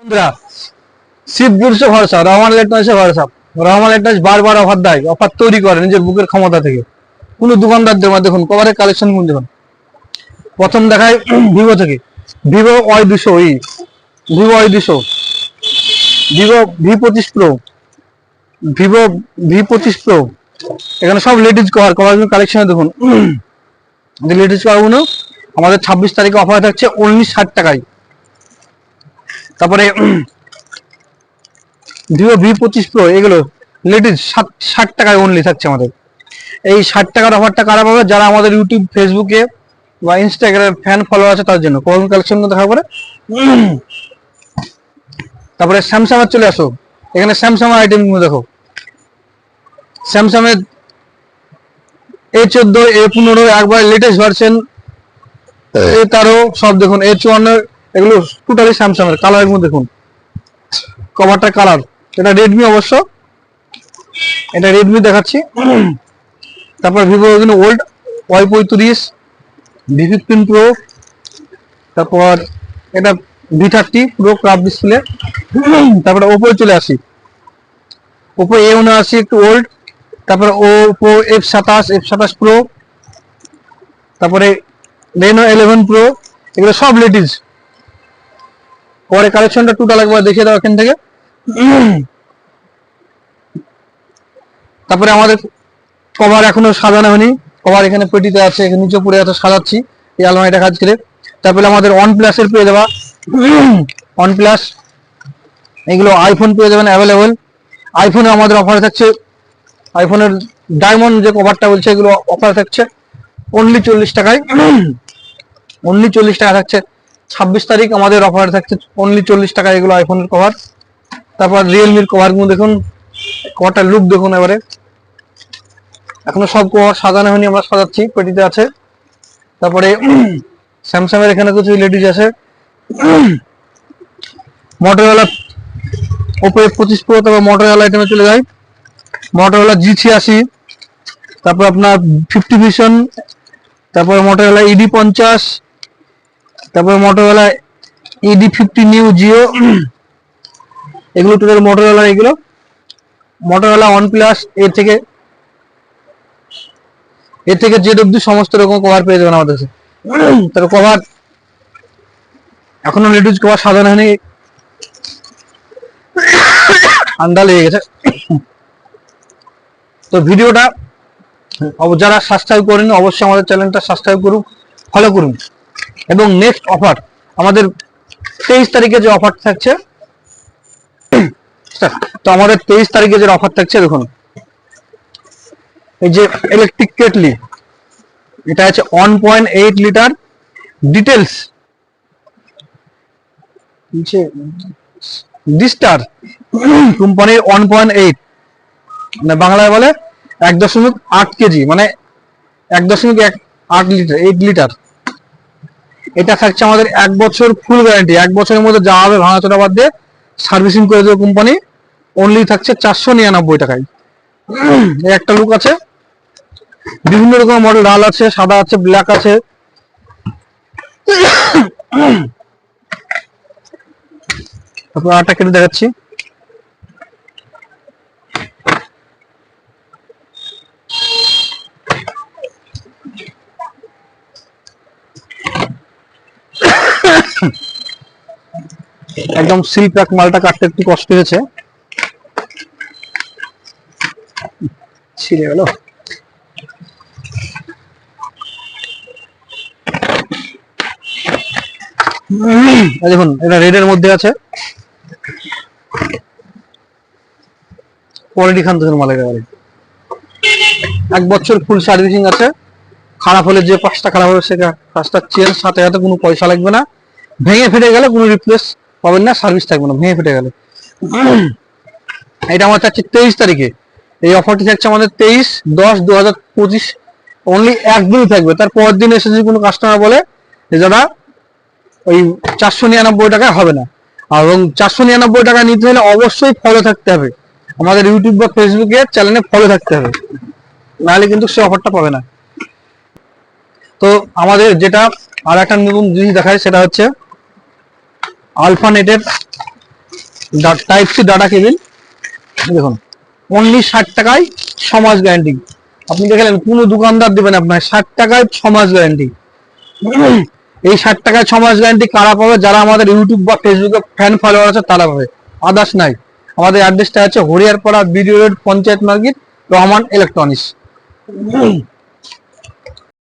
বন্ধুরা, শিব গুরুসে ভরসা, রহমান ইলেকট্রনিক্সে ভরসা। রহমান ইলেকট্রনিক্স বারবার অফার দেয়, অফার তৈরি করে নিজের বুকের ক্ষমতা থেকে। কোনো দোকানদারদের মধ্যে দেখুন, কভারের কালেকশন কোন দেখুন। প্রথম দেখায় ভিভো থেকে। ভিভো ওয়াই দুশো ই, ভিভো ওয়াই দুশো, ভিভো ভি পঁচিশ প্রো ভিভো ভি পঁচিশ প্রো এখানে সব লেডিস কভার কভার কালেকশনে দেখুন। লেডিস কভারগুলো আমাদের ছাব্বিশ তারিখে অফার থাকছে, উনিশ ষাট টাকায়। তারপরে ভিভো ভি পঁচিশ প্রো এগুলো লেডিস ষাট ষাট টাকায় অনলি থাকছে আমাদের। এই ষাট টাকার অফারটা কারা পাবে? যারা আমাদের ইউটিউব ফেসবুকে বা ইনস্টাগ্রামে ফ্যান ফলো আছে, তার জন্য। কোন কালেকশন দেখা করে তারপরে স্যামসাংয়ের চলে আসো। এখানে স্যামসাং এর আইটেমগুলো দেখো। স্যামসাং এর এ চোদ্দ এ পনেরো, একবার লেটেস্ট ভার্সন এ তেরো, সব দেখুন। এ চুয়ান্ন এগুলো টোটালি স্যামসাং এর কালারগুলো দেখুন। কভারটা কালার এটা রেডমি অবশ্য। এটা রেডমি দেখাচ্ছি। তারপর ভিভো ওল্ড ওয়াই পঁয়ত্রিশ ভি ফিফটিন প্রো তারপর এটা ভি থার্টি প্রো ক্রাফ ডিসপ্লে তারপরে ওপো চলে আসি। ওপো এ উনআশি একটু ওল্ড তারপরে ওপো এফ সাতাশ এফ সাতাশ প্রো তারপরে রেনো ইলেভেন প্রো এগুলো সব লেডিস পরে কালেকশনটা টোটাল একবার দেখিয়ে দাও এখান থেকে। তারপরে আমাদের কভার এখনও সাজানো হয়নি। কভার এখানে পেটিতে আছে নিচে পড়ে আছে, সাজাচ্ছি। এই আলমারিটা কাজ করে। তারপরে আমাদের ওয়ান প্লাসের পেয়ে যাবা। ওয়ান প্লাস এগুলো আইফোন পেয়ে যাবেন অ্যাভেলেবেল আইফোনে আমাদের অফার থাকছে আইফোনের ডায়মন্ড যে কভারটা বলছে, এগুলো অফার থাকছে। অনলি চল্লিশ টাকায়। অনলি চল্লিশ টাকা থাকছে। ছাব্বিশ তারিখ আমাদের অফার থাকছে অনলি চল্লিশ টাকা এগুলো আইফোনের কভার তারপর রিয়েলমির কভারগুলো দেখুন কভারটার লুক দেখুন এবারে। এখনও সব কভার সাজানো হয়নি, আমরা সাজাচ্ছি পেটিতে আছে। তারপরে স্যামসাং এর এখানে কিছু লেডিস আছে। মোটরওয়ালা ওপো পঁচিশ প্রো তারপর মোটরওয়ালা আইটেমে চলে যায় মোটরওয়ালা জি ছিয়াশি, তারপর আপনার ফিফটি ভিশন তারপর মোটরওয়ালা ইডি পঞ্চাশ তারপর Motorola Edge fifty new Neo এগুলো টোটাল মোটরওয়ালা এগুলো। মোটরওয়ালা ওয়ান প্লাস এর থেকে এর থেকে জেড অব্দি সমস্ত রকম কভার পেয়ে যাবেন আমাদের কাছে। তারপর কভার এখনও লেডিস কভার সাজানো হয়নি। ঠান্ডা লেগে গেছে। তো ভিডিওটা, যারা সাবস্ক্রাইব করেন অবশ্যই আমাদের চ্যানেলটা সাবস্ক্রাইব করুন ফলো করুন। এবং নেক্সট অফার আমাদের তেইশ তারিখে যে অফার থাকছে তো আমাদের তেইশ তারিখে যে অফার থাকছে, দেখুন। এই যে ইলেকট্রিক কেটলি এটা আছে one point eight litre details ডিস্টার কোম্পানির ওয়ান পয়েন্ট এইট মানে বাংলায় বলে এক দশমিক আট কেজি মানে এক দশমিক এক, আট লিটার এইট লিটার এটা থাকছে আমাদের এক বছর ফুল গ্যারান্টি এক বছরের মধ্যে যা হবে ভাঙাচোরা বাদ দিয়ে সার্ভিসিং করে দেবে কোম্পানি অনলি থাকছে চারশো নিরানব্বই টাকায়। একটা লুক আছে। বিভিন্ন রকম মডেল লাল আছে, সাদা আছে ব্ল্যাক আছে। তারপর আটা কেটে দেখাচ্ছি। একদম সিল প্যাক মালটা কাটতে একটু কষ্ট হয়েছে। ছিঁড়ে গেল। দেখুন, এটা রেডের মধ্যে আছে। কোয়ালিটি খান দেখুন মালের এবারে এক বছর ফুল সার্ভিসিং আছে। খারাপ হলে যে পাঁচটা খারাপ হবে, সেটা পাঁচটা চেঞ্জ সাথে সাথে কোনো পয়সা লাগবে না। ভেঙে ফেটে গেলে কোনো রিপ্লেস পাবেন না সার্ভিস থাকবে না, ভেঙে ফেটে গেলে। এটা আমার থাকছে তেইশ তারিখে। এই অফারটি থাকছে আমাদের তেইশ দশ দু হাজার পঁচিশ। অনলি একদিনই থাকবে। তার পরের দিন এসে যদি কোনো কাস্টমার বলে যে, দাদা, ওই চারশো নিরানব্বই টাকায় হবে না। এবং চারশো নিরানব্বই টাকা নিতে হলে অবশ্যই ফলো থাকতে হবে। আমাদের ইউটিউব বা ফেসবুকে চ্যানেলে ফলো থাকতে হবে। নাহলে কিন্তু সে অফারটা পাবে না। তো আমাদের যেটা আর একটা নতুন জিনিস দেখায়, সেটা হচ্ছে আলফা নেটের টাইপ সি ডাটা কেবিল দেখুন অনলি ষাট টাকায় সমাজ গ্যারান্টি আপনি দেখলেন, কোনো দোকানদার দেবেন আপনার ষাট টাকায় সমাজ গ্যারান্টি এই ষাট টাকায় ছমাস গ্যারান্টি কারা পাবে? যারা আমাদের ইউটিউব বা ফেসবুকে ফ্যান ফলোয়ার আছে, তারা পাবে। আদার্স নাই। আমাদের অ্যাড্রেসটা আছে Hariyarpara, BDO road, panchayat market, Rahman electronics